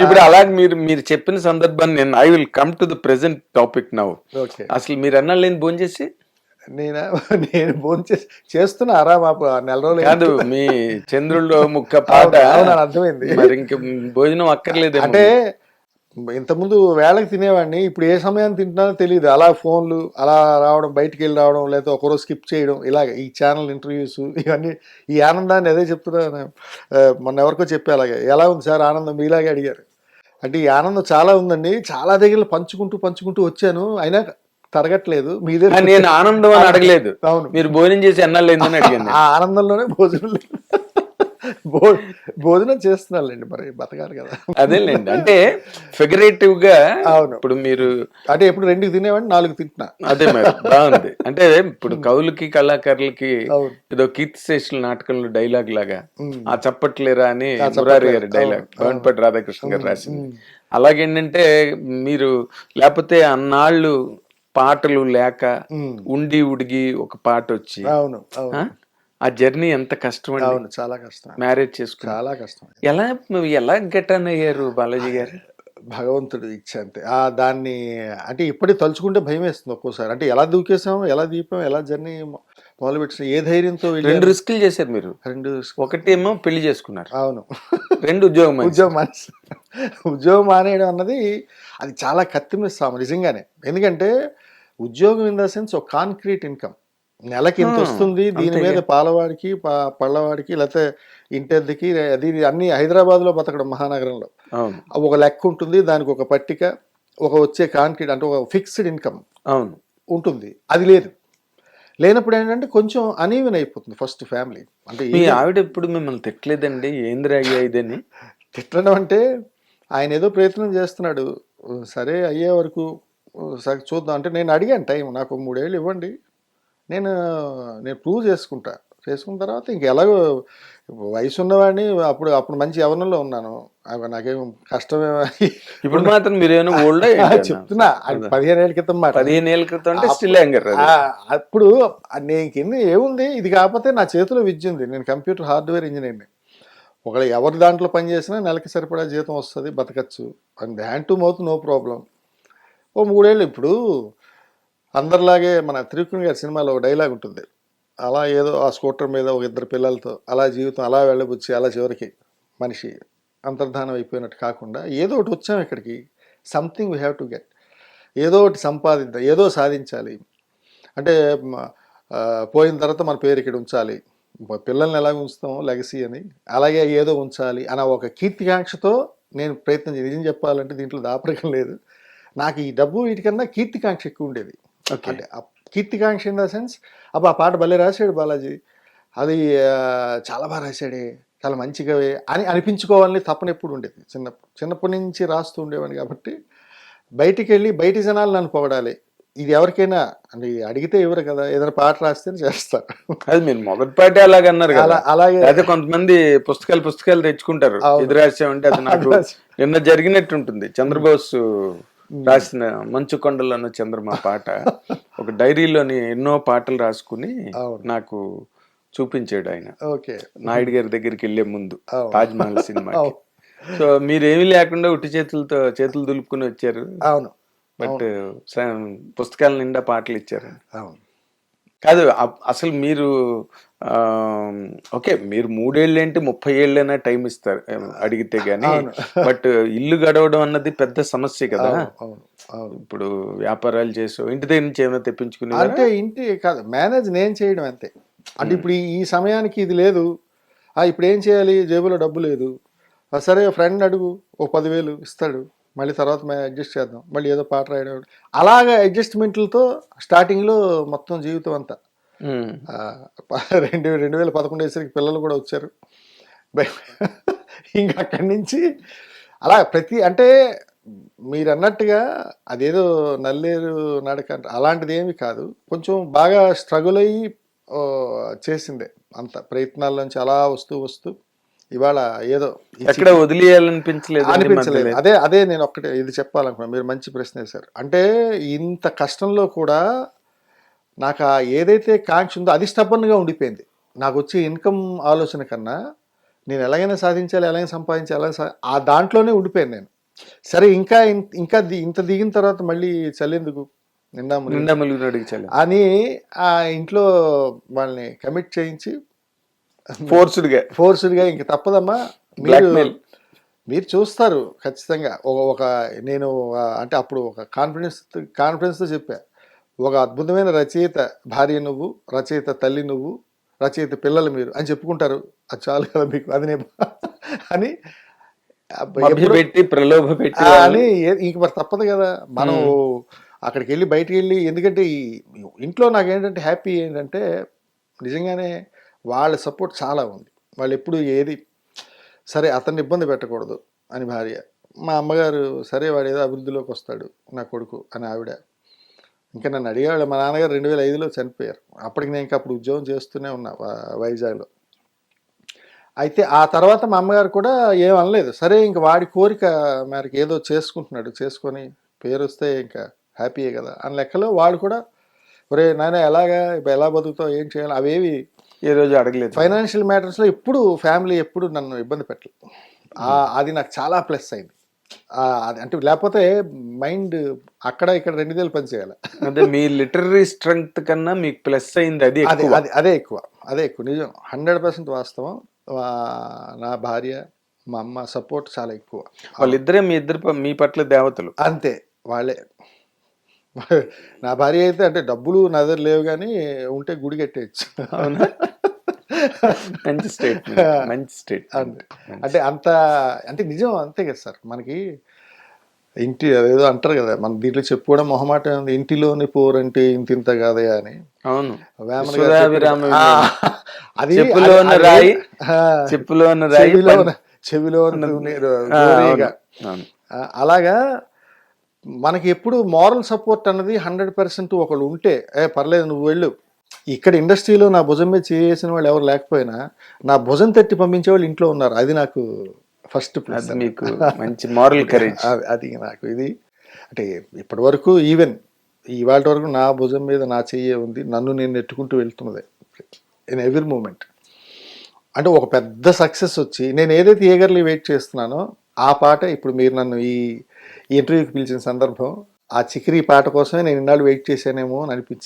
ఇప్పుడు అలాగే మీరు మీరు చెప్పిన సందర్భాన్ని నేను I will come to the present topic now okay. అసలు మీరు అన్నాళ్ళు లేని భోజనం చేసి? నేను? నేను భోజనం చేసి చేస్తున్నారా మా నెల రోజులు కాదు మీ చంద్రుల్లో ముక్క పాట. అర్థమైంది. మరి ఇంక భోజనం అక్కర్లేదు అంటే ఇంతకుముందు వేళకి తినేవాడిని ఇప్పుడు ఏ సమయాన్ని తింటున్నానో తెలియదు అలా ఫోన్లు అలా రావడం బయటికి వెళ్ళి రావడం లేకపోతే ఒకరోజు స్కిప్ చేయడం ఇలాగ ఈ ఛానల్ ఇంటర్వ్యూస్ ఇవన్నీ ఈ ఆనందాన్ని అదే చెప్తున్నా మొన్న ఎవరికో చెప్పే అలాగే. ఎలా ఉంది సార్ ఆనందం? మీలాగే అడిగారు. అంటే ఈ ఆనందం చాలా ఉందండి. చాలా దగ్గర పంచుకుంటూ పంచుకుంటూ వచ్చాను. అయినా తరగట్లేదు. మీదే నేను ఆనందం అని అడగలేదు. అవును. మీరు భోజనం చేసి ఎన్నాళ్ళు అడిగాను ఆ ఆనందంలోనే భోజనం లేదు. భోజనం చేస్తున్నానులేండి మరి బతకాలి కదా. అదేలేండి. అంటే ఫిగరేటివ్గా అవును. ఇప్పుడు మీరు అంటే ఎప్పుడు రెండుకి తినేవాడిని నాలుగు తింటున్నా అదే మరి బాగుంది. అంటే ఇప్పుడు కవులకి కళాకారులకి. ఏదో కీర్తి శేషుల నాటకంలో డైలాగ్ లాగా. ఆ చప్పట్లేరా అని. మురారి గారి డైలాగ్ భవన్పట్టి రాధాకృష్ణ గారు రాసింది. అలాగేంటంటే మీరు లేకపోతే అన్నాళ్ళు పాటలు లేక. ఉండి ఉడిగి ఒక పాట వచ్చి అవును. ఆ? జర్నీ ఎంత కష్టం అండి? అవును చాలా కష్టం. మ్యారేజ్ చేసుకుని. చాలా కష్టం ఎలా ఎలా గెటన్ అయ్యారు బాలాజీ గారు? భగవంతుడు ఇచ్చ అంతే ఆ దాన్ని అంటే ఇప్పటి తలుచుకుంటే భయం వేస్తుంది ఒక్కోసారి. అంటే ఎలా దూకేసాం ఎలా దీపాం ఎలా జర్నీ మొదలు పెట్టిన ఏ ధైర్యంతో? రెండు రిస్కులు చేశారు మీరు. రెండు ఒకటి ఏమో పెళ్ళి చేసుకున్నారు. అవును. రెండు ఉద్యోగం. ఉద్యోగం మానేసి ఉద్యోగం మానేయడం అన్నది అది చాలా కత్తిమిస్తాము నిజంగానే. ఎందుకంటే ఉద్యోగం ఇన్ ద సెన్స్ ఒక కాంక్రీట్ ఇన్కమ్. నెలకి ఇంత వస్తుంది దీని. మీద పాలవాడికి పళ్ళవాడికి లేకపోతే ఇంటెద్దుకి అది అన్ని హైదరాబాద్లో బతకడం మహానగరంలో. ఒక లెక్క ఉంటుంది దానికి ఒక పట్టిక ఒక వచ్చే కాంక్రీట్ అంటే ఒక ఫిక్స్డ్ ఇన్కమ్ అవును. ఉంటుంది. అది లేదు. లేనప్పుడు ఏంటంటే కొంచెం అనీవెన్ అయిపోతుంది ఫస్ట్ ఫ్యామిలీ. అంటే మీ ఆవిడ ఎప్పుడు మిమ్మల్ని తిట్టలేదండి? ఏంద్ర ఇదని? తిట్టడం అంటే ఆయన ఏదో ప్రయత్నం చేస్తున్నాడు. సరే అయ్యే వరకు సరే చూద్దాం. అంటే నేను అడిగాను టైం నాకు మూడేళ్ళు ఇవ్వండి. నేను నేను ప్రూవ్ చేసుకుంటా. చేసుకున్న తర్వాత ఇంక ఎలాగో వయసు ఉన్నవాడిని అప్పుడు అప్పుడు మంచి యవనంలో ఉన్నాను. అవి నాకేం కష్టమే ఇప్పుడు మాత్రం మీరేమైనా ఓల్డ్ చెప్తున్నా. పదిహేను ఏళ్ళ క్రితం మాట. పదిహేను ఏళ్ళ క్రితం అంటే స్టిల్ అప్పుడు నేను కింద ఏముంది? ఇది కాకపోతే నా చేతిలో విద్య ఉంది. నేను కంప్యూటర్ హార్డ్వేర్ ఇంజనీర్ని. ఒకళ్ళు ఎవరి దాంట్లో పని చేసినా నెలకి సరిపడా జీతం వస్తుంది బతకచ్చు. And hand to mouth no problem. ఓ మూడేళ్ళు ఇప్పుడు అందరిలాగే మన త్రివిక్రమ్ గారి సినిమాలో ఒక డైలాగ్ ఉంటుంది. అలా ఏదో ఆ స్కూటర్ మీద ఒక ఇద్దరు పిల్లలతో అలా జీవితం అలా వెళ్ళబుచ్చి అలా చివరికి మనిషి అంతర్ధానం అయిపోయినట్టు కాకుండా ఏదో ఒకటి వచ్చాం ఇక్కడికి. Something we have to get ఏదో ఒకటి సంపాదిద్దాం ఏదో సాధించాలి. అంటే పోయిన తర్వాత మన పేరు ఇక్కడ ఉంచాలి. పిల్లల్ని ఎలా ఉంచుతాం లెగసీ అని. అలాగే ఏదో ఉంచాలి అన్న ఒక కీర్తికాంక్షతో నేను ప్రయత్నం చేసి నిజం చెప్పాలంటే దీంట్లో దాపరికం లేదు. నాకు ఈ డబ్బు వీటికన్నా కీర్తికాంక్ష ఎక్కువ ఉండేది. అంటే కీర్తికాంక్ష ఇన్ ద సెన్స్ అబ్బా ఆ పాట భలే రాశాడు బాలాజీ. అది చాలా బాగా రాశాడే చాలా మంచిగా అని అనిపించుకోవాలని తప్పన ఎప్పుడు ఉండేది. చిన్నప్పుడు చిన్నప్పటి నుంచి రాస్తూ ఉండేవాడిని కాబట్టి బయటికి వెళ్ళి బయటి జనాలు నన్ను పొగడాలి. ఇది ఎవరికైనా అంటే అడిగితే ఎవరు కదా ఏదైనా పాట రాస్తే చేస్తారు. అది మీరు మొదటి పాటే అలాగే అన్నారు అలా కదా అలాగే. అదే కొంతమంది పుస్తకాలు పుస్తకాలు తెచ్చుకుంటారు. ఇది రాసామంటే అది నాకు నిన్న జరిగినట్టు ఉంటుంది చంద్రబోస్ రాసిన మంచు కొండలోని చంద్రమా పాట ఒక డైరీలోని ఎన్నో పాటలు రాసుకుని. నాకు చూపించాడు ఆయన. ఓకే. నాయుడు గారి దగ్గరికి వెళ్ళే ముందు అవును. తాజ్ మహల్ సినిమా. సో మీరేమీ లేకుండా ఉట్టి చేతులతో చేతులు దులుపుకుని వచ్చారు. అవును. బట్ పుస్తకాల నిండా పాటలు ఇచ్చారు. అవును. కాదు అసలు మీరు ఓకే మీరు మూడేళ్ళు ఏంటి ముప్పై ఏళ్ళైనా టైం ఇస్తారు అడిగితే గానీ. బట్ ఇల్లు గడవడం అన్నది పెద్ద సమస్య కదా. ఇప్పుడు వ్యాపారాలు చేసో ఇంటి దగ్గర నుంచి ఏమైనా తెప్పించుకుని అంటే ఇంటి కాదు మేనేజ్ నేను చేయడం అంతే. అంటే ఇప్పుడు ఈ- సమయానికి ఇది లేదు. ఇప్పుడు ఏం చేయాలి? జేబులో డబ్బు లేదు. సరే ఫ్రెండ్ అడుగు ఓ పదివేలు ఇస్తాడు. మళ్ళీ తర్వాత మేము అడ్జస్ట్ చేద్దాం. మళ్ళీ ఏదో పాట రాయడం. అలాగా అడ్జస్ట్మెంట్లతో స్టార్టింగ్లో మొత్తం జీవితం అంతా. రెండు రెండు వేల పదకొండు వేసరికి పిల్లలు కూడా వచ్చారు. ఇంకా అక్కడి నుంచి అలా ప్రతి అంటే మీరు అన్నట్టుగా అదేదో నల్లేరు నడక అలాంటిది ఏమి కాదు. కొంచెం బాగా స్ట్రగుల్ అయ్యి చేసిందే అంత. ప్రయత్నాల్లోంచి అలా వస్తూ వస్తూ. ఇవాళ ఏదో ఎక్కడ వదిలేయాలనిపించలేదు అనిపించలేదు. అదే అదే నేను ఒక్కటే ఇది చెప్పాలనుకున్నా. మీరు మంచి ప్రశ్న వేశారు. అంటే ఇంత కష్టంలో కూడా నాకు ఆ ఏదైతే కాంక్ష ఉందో అది స్టబ్బన్గా ఉండిపోయింది. నాకు వచ్చే ఇన్కమ్ ఆలోచన కన్నా నేను ఎలాగైనా సాధించాలి ఎలాగైనా సంపాదించాలి ఎలా ఆ దాంట్లోనే ఉండిపోయాను నేను. సరే ఇంకా ఇంకా ఇంత దిగిన తర్వాత మళ్ళీ చల్లేందుకు నిండా నిండా అని ఆ ఇంట్లో వాళ్ళని కమిట్ చేయించి ఫోర్స్డ్గా ఫోర్స్డ్గా ఇంక తప్పదమ్మా. మీరు. మీరు చూస్తారు ఖచ్చితంగా. ఒక ఒక నేను అంటే అప్పుడు ఒక కాన్ఫిడెన్స్ కాన్ఫిడెన్స్తో చెప్పా. ఒక అద్భుతమైన రచయిత భార్య నువ్వు రచయిత తల్లి నువ్వు రచయిత పిల్లలు మీరు అని చెప్పుకుంటారు. అది చాలు కదా మీకు అది నేను అని పెట్టి ప్రలోభ పెట్టి అని ఇంక మరి తప్పదు కదా. మనం అక్కడికి వెళ్ళి బయటికి వెళ్ళి ఎందుకంటే ఇంట్లో నాకు ఏంటంటే హ్యాపీ ఏంటంటే నిజంగానే వాళ్ళ సపోర్ట్ చాలా ఉంది. వాళ్ళు ఎప్పుడు ఏది సరే అతన్ని ఇబ్బంది పెట్టకూడదు అని భార్య. మా అమ్మగారు సరే వాడు ఏదో అభివృద్ధిలోకి వస్తాడు నా కొడుకు అని ఆవిడ. ఇంకా నన్ను అడిగాడు మా నాన్నగారు రెండు వేల ఐదులో చనిపోయారు. అప్పటికి నేను ఇంకా అప్పుడు ఉద్యోగం చేస్తూనే ఉన్నా వైజాగ్లో. అయితే ఆ తర్వాత మా అమ్మగారు కూడా ఏం అనలేదు. సరే ఇంక వాడి కోరిక మేరకు ఏదో చేసుకుంటున్నాడు చేసుకొని పేరు వస్తే ఇంకా హ్యాపీయే కదా అని లెక్కలో వాడు కూడా ఒరే నాయన ఎలాగా? ఇప్పుడు ఎలా బతుకుతావు? ఏం చేయాలి? అవేవి ఏ రోజు అడగలేదు. ఫైనాన్షియల్ మ్యాటర్స్లో ఎప్పుడు ఫ్యామిలీ ఎప్పుడు నన్ను ఇబ్బంది పెట్టలేదు. అది నాకు చాలా ప్లస్ అయింది. అంటే లేకపోతే మైండ్ అక్కడ ఇక్కడ రెండు వేలు పని చేయాలి. అదే మీ లిటరీ స్ట్రెంగ్త్ కన్నా మీకు ప్లస్ అయింది అది అదే అదే ఎక్కువ అదే ఎక్కువ. నిజం. హండ్రెడ్ పర్సెంట్ వాస్తవం. నా భార్య మా అమ్మ సపోర్ట్ చాలా ఎక్కువ. వాళ్ళిద్దరే మీ ఇద్దరు మీ పట్ల దేవతలు. అంతే వాళ్ళే. నా భార్య అయితే అంటే డబ్బులు నా దగ్గర లేవు కానీ ఉంటే గుడి కట్టేయచ్చు. అవునా? మంచి స్టేట్ మంచి స్టేట్ అంతే అంటే అంత అంటే నిజం అంతే కదా సార్. మనకి ఇంటి అదేదో అంటారు కదా మన దీంట్లో చెప్పుకోవడం మొహమాట ఉంది ఇంటిలోని పోరంటే ఇంత ఇంత కాదయా అని. అవును. అది చెప్పులో ఉన్న రాయి, చెప్పులో ఉన్న రాయి చెవిలో అలాగా మనకి ఎప్పుడు మారల్ సపోర్ట్ అన్నది హండ్రెడ్ పర్సెంట్ ఒకళ్ళు ఉంటే ఏ పర్లేదు నువ్వు వెళ్ళు. ఇక్కడ ఇండస్ట్రీలో నా భుజం మీద చేసిన వాళ్ళు ఎవరు లేకపోయినా నా భుజం తట్టి పంపించే వాళ్ళు ఇంట్లో ఉన్నారు. అది నాకు ఫస్ట్ ప్లస్ మీకు మంచి మారల్ కరేజ్ అది- అది నాకు ఇది. అంటే ఇప్పటి వరకు ఈవెన్ ఇవాళ వరకు నా భుజం మీద నా చెయ్యే ఉంది. నన్ను నేను నెట్టుకుంటూ వెళ్తున్నదే. ఇన్ ఎవ్రీ మూమెంట్ అంటే ఒక పెద్ద సక్సెస్ వచ్చి నేను ఏదైతే ఏగర్లీ వెయిట్ చేస్తున్నానో ఆ పాట ఇప్పుడు మీరు నన్ను ఈ ఈ ఇంటర్వ్యూకి పిలిచిన సందర్భం ఆ చికిరి పాట కోసమే నేను ఇన్నాళ్ళు వెయిట్ చేశానేమో అని అనిపించింది.